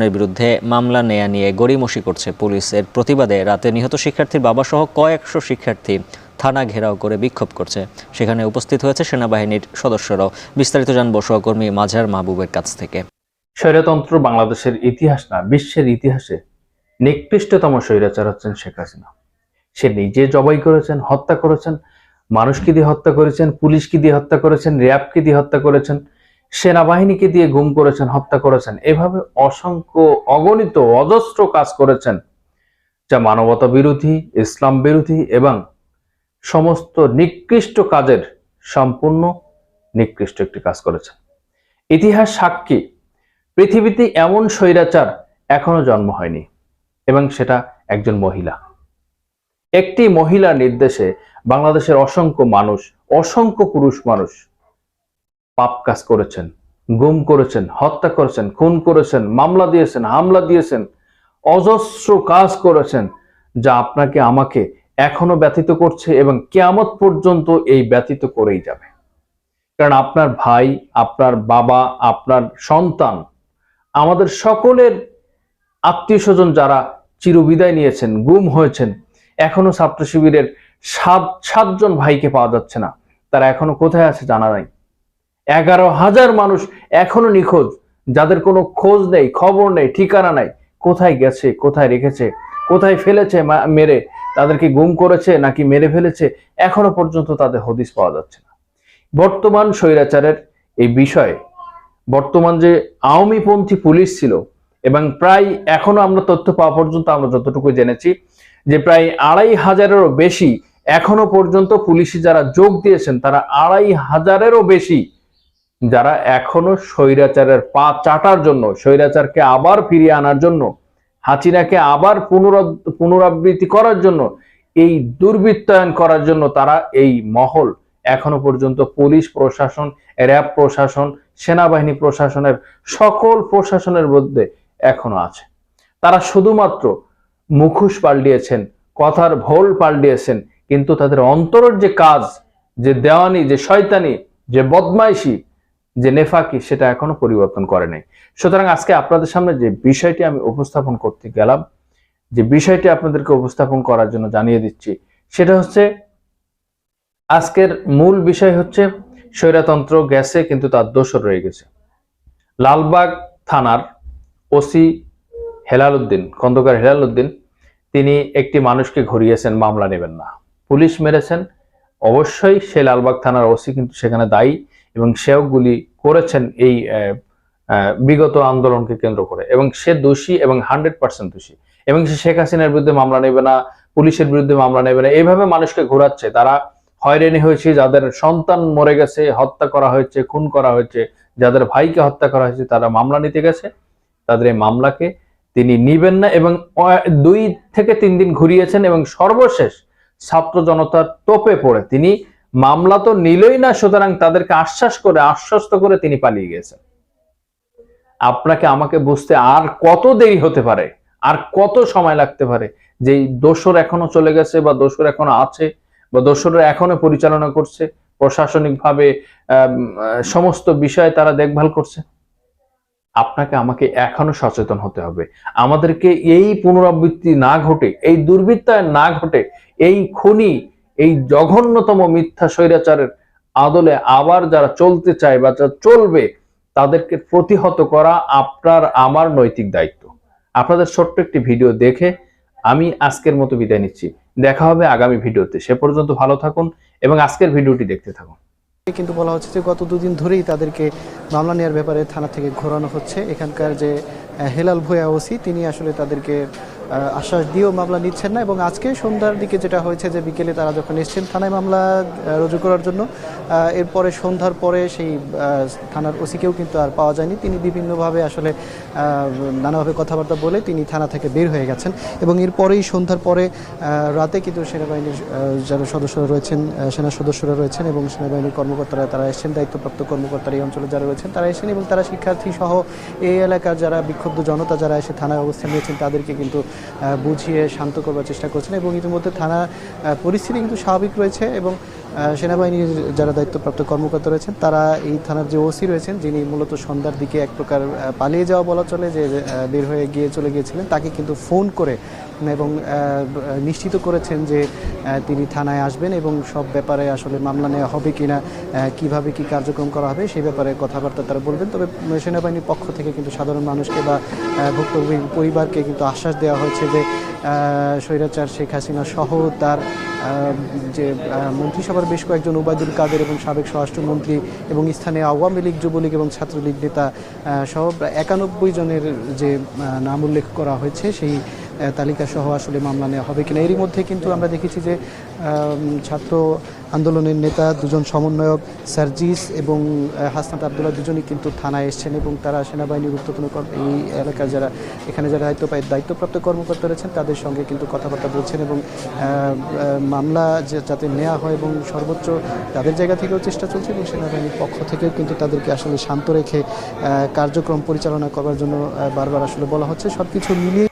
প্রশাসনের বিরুদ্ধে মামলা নেয়া নিয়ে গড়িমসি করছে পুলিশের প্রতিবাদে রাতে নিহত শিক্ষার্থীর বাবাসহ কয়েকশো শিক্ষার্থী থানা ঘেরাও করে বিক্ষোভ করছে। সেখানে উপস্থিত হয়েছে সেনাবাহিনীর সদস্যরাও। বিস্তারিত জানব সহকর্মী মাঝার মাহবুবের কাছ থেকে। স্বৈরতন্ত্র বাংলাদেশের ইতিহাস না, বিশ্বের ইতিহাসে নিকৃষ্টতম স্বৈরাচার হচ্ছেন শেখ হাসিনা। সে নিজে জবাই করেছেন, হত্যা করেছেন, মানুষকে দিয়ে হত্যা করেছেন, পুলিশকে দিয়ে হত্যা করেছেন, র্যাবকে দিয়ে হত্যা করেছেন। সেনাবাহিনীকে দিয়ে গুম করেছেন, হত্যা করেছেন। এভাবে অসংখ্য অগণিত, অজস্র কাজ করেছেন যা মানবতা বিরোধী, ইসলাম বিরোধী এবং সমস্ত নিকৃষ্ট কাজের সম্পূর্ণ নিকৃষ্ট একটি কাজ করেছেন। ইতিহাস সাক্ষী, পৃথিবীতে এমন স্বৈরাচার এখনও জন্ম হয়নি এবং সেটা একজন মহিলা। একটি মহিলার নির্দেশে বাংলাদেশের অসংখ্য মানুষ, অসংখ্য পুরুষ মানুষ পাপ কাজ করেছেন, গুম করেছেন, হত্যা করেছেন, খুন করেছেন, মামলা দিয়েছেন, হামলা দিয়েছেন, অজস্র কাজ করেছেন যা আপনাকে, আমাকে এখনও ব্যথিত করছে এবং কেয়ামত পর্যন্ত এই ব্যথিত করেই যাবে। কারণ আপনার ভাই, আপনার বাবা, আপনার সন্তান, আমাদের সকলের আত্মীয় স্বজন যারা চিরবিদায় নিয়েছেন, গুম হয়েছেন, এখনও ছাত্র শিবিরের সাত, সাতজন ভাইকে পাওয়া যাচ্ছে না, তারা এখনও কোথায় আছে জানা নাই। এগারো হাজার মানুষ এখনও নিখোঁজ, যাদের কোনো খোঁজ নেই, খবর নেই, ঠিকানা নাই। কোথায় গেছে, কোথায় রেখেছে, কোথায় ফেলেছে মেরে তাদেরকে গুম করেছে নাকি মেরে ফেলেছে, এখনও পর্যন্ত তাদের হদিস পাওয়া যাচ্ছে না। বর্তমান স্বৈরাচারের এই বিষয়ে, বর্তমান যে আওয়ামীপন্থী পুলিশ ছিল, এবং প্রায় এখনও আমরা তথ্য পাওয়া পর্যন্ত আমরা যতটুকু জেনেছি, যে প্রায় আড়াই হাজারেরও বেশি এখনও পর্যন্ত পুলিশে যারা যোগ দিয়েছেন, তারা আড়াই হাজারেরও বেশি যারা এখনও স্বৈরাচারের পা চাটার জন্য, স্বৈরাচারকে আবার ফিরিয়ে আনার জন্য, হাসিনাকে আবার পুনরাব- পুনরাবৃত্তি করার জন্য, এই দুর্বৃত্তায়ন করার জন্য তারা এই মহল। এখনও পর্যন্ত পুলিশ প্রশাসন, র্যাব প্রশাসন, সেনাবাহিনী প্রশাসনের সকল প্রশাসনের মধ্যে এখনও আছে। তারা শুধুমাত্র মুখোশ পাল্টিয়েছেন, কথার ভোল পাল্টিয়েছেন, কিন্তু তাদের অন্তরের যে কাজ, যে দেওয়ানি, যে শয়তানি, যে বদমাইশি যে নেফাকি সেটা এখনও পরিবর্তন করে নাই। সুতরাং আজকে আপনাদের সামনে যে বিষয়টি আমি উপস্থাপন করতে গেলাম, যে বিষয়টি আপনাদেরকে উপস্থাপন করার জন্য জানিয়ে দিচ্ছি, সেটা হচ্ছে আজকের মূল বিষয় হচ্ছে স্বৈরাতন্ত্র গেছে কিন্তু তার দোষর রয়ে গেছে। লালবাগ থানার ওসি হেলাল উদ্দিন খন্দকার হেলাল উদ্দিন তিনি একটি মানুষকে ঘুরিয়েছেন, মামলা নেবেন না। পুলিশ মেরেছেন। অবশ্যই সে লালবাগ থানার ওসি কিন্তু সেখানে দায়ী এবং সেও গুলি করেছেন এই বিগত আন্দোলনকে কেন্দ্র করে। এবং সে দোষী এবং হান্ড্রেড পার্সেন্ট দোষী। এবং সে শেখ হাসিনার বিরুদ্ধে মামলা নেবে না, পুলিশের বিরুদ্ধে মামলা নেবে না এইভাবে মানুষকে ঘোরাচ্ছে। তারা হয়রানি হয়েছে, যাদের সন্তান মরে গেছে, হত্যা করা হয়েছে, খুন করা হয়েছে, যাদের ভাইকে হত্যা করা হয়েছে, তারা মামলা নিতে গেছে। তাদের এই মামলাকে তিনি নিবেন না এবং দুই থেকে তিন দিন ঘুরিয়েছেন এবং সর্বশেষ ছাত্র জনতার তোপে পড়ে তিনি মামলা তো নিলই না, সুতরাং তাদেরকে আশ্বাস করে, আশ্বস্ত করে তিনি পালিয়ে গেছেন আপনাকে আমাকে বুঝতে আর কত দেরি হতে পারে, আর কত সময় লাগতে পারে যে দোসর এখনও চলে গেছে বা দোসর এখনও আছে বা দোসররা এখনও পরিচালনা করছে, প্রশাসনিকভাবে সমস্ত বিষয়ে তারা দেখভাল করছে? আপনাকে আমাকে এখনও সচেতন হতে হবে। আমাদেরকে এই পুনরাবৃত্তি না ঘটে, এই দুর্বৃত্তায় না ঘটে, এই খুনি এই জঘন্যতম মিথ্যা স্বৈরাচারের আদলে আবার যারা চলতে চায় বা যারা চলবে, তাদেরকে প্রতিহত করা আপনার আমার নৈতিক দায়িত্ব। আপনাদের ছোট্ট একটি ভিডিও দেখে আমি আজকের মতো বিদায় নিচ্ছি। দেখা হবে আগামী ভিডিওতে। সে পর্যন্ত ভালো থাকুন এবং আজকের ভিডিওটি দেখতে থাকুন। কিন্তু বলা হচ্ছে যে গত দুদিন ধরেই তাদেরকে মামলা নেওয়ার ব্যাপারে থানা থেকে ঘোরানো হচ্ছে। এখানকার যে হেলাল ভুয়া ওসি, তিনি আসলে তাদেরকে আশ্বাস দিয়েও মামলা নিচ্ছেন না এবং আজকে সন্ধ্যার দিকে যেটা হয়েছে যে বিকেলে তারা যখন এসছেন, থানায় মামলা রুজু করার জন্য এরপরে সন্ধ্যার পরে সেই থানার ওসিকেও কিন্তু আর পাওয়া যায়নি। তিনি বিভিন্নভাবে আসলে নানাভাবে কথাবার্তা বলে তিনি থানা থেকে বের হয়ে গেছেন এবং এরপরেই সন্ধ্যার পরে রাতে কিন্তু সেনাবাহিনীর যারা সদস্যরা রয়েছেন সেনা সদস্যরা রয়েছেন এবং সেনাবাহিনীর কর্মকর্তারা তারা এসেছেন, দায়িত্বপ্রাপ্ত কর্মকর্তারা এই অঞ্চলে যারা রয়েছেন তারা এসেছেন এবং তারা শিক্ষার্থী সহ এই এলাকার যারা বিক্ষুব্ধ জনতা যারা এসে থানায় অবস্থান নিয়েছেন তাদেরকে কিন্তু বুঝিয়ে শান্ত করবার চেষ্টা করছেন এবং ইতিমধ্যে থানা পরিস্থিতি কিন্তু স্বাভাবিক রয়েছে এবং সেনাবাহিনীর যারা দায়িত্বপ্রাপ্ত কর্মকর্তা রয়েছেন তারা এই থানার যে ওসি রয়েছেন যিনি মূলত সন্ধ্যার দিকে এক প্রকার পালিয়ে যাওয়া বলা চলে যে বের হয়ে গিয়ে চলে গিয়েছিলেন তাকে কিন্তু ফোন করে এবং নিশ্চিত করেছেন যে তিনি থানায় আসবেন এবং সব ব্যাপারে আসলে মামলা নেওয়া হবে কিনা আহ, কীভাবে কি কার্যক্রম করা হবে সেই ব্যাপারে কথাবার্তা তারা বলবেন। তবে সেনাবাহিনীর পক্ষ থেকে কিন্তু সাধারণ মানুষকে বা ভুক্তভোগী পরিবারকে কিন্তু আশ্বাস দেওয়া হয়েছে যে স্বৈরাচার শেখ হাসিনা সহ তার যে মন্ত্রিসভার বেশ কয়েকজন ওবায়দুল কাদের এবং সাবেক স্বরাষ্ট্রমন্ত্রী এবং স্থানীয় আওয়ামী লীগ, যুবলীগ এবং ছাত্রলীগ নেতা সহ একানব্বই জনের যে নাম উল্লেখ করা হয়েছে, সেই তালিকা সহ আসলে মামলা নেওয়া হবে কিনা। এরই মধ্যে কিন্তু আমরা দেখেছি যে ছাত্র আন্দোলনের নেতা দুজন সমন্বয়ক সার্জিস এবং হাসনাত আবদুল্লাহ দুজনই কিন্তু থানায় এসেছেন এবং তারা সেনাবাহিনীর গুরুত্বপূর্ণ কর- এই এলাকার যারা, এখানে যারা দায়িত্ব পায়, দায়িত্বপ্রাপ্ত কর্মকর্তা রয়েছেন, তাদের সঙ্গে কিন্তু কথাবার্তা বলছেন এবং মামলা যাতে নেওয়া হয় এবং সর্বোচ্চ তাদের জায়গা থেকেও চেষ্টা চলছে এবং সেনাবাহিনীর পক্ষ থেকেও কিন্তু তাদেরকে আসলে শান্ত রেখে কার্যক্রম পরিচালনা করার জন্য বারবার আসলে বলা হচ্ছে। সব কিছু মিলিয়ে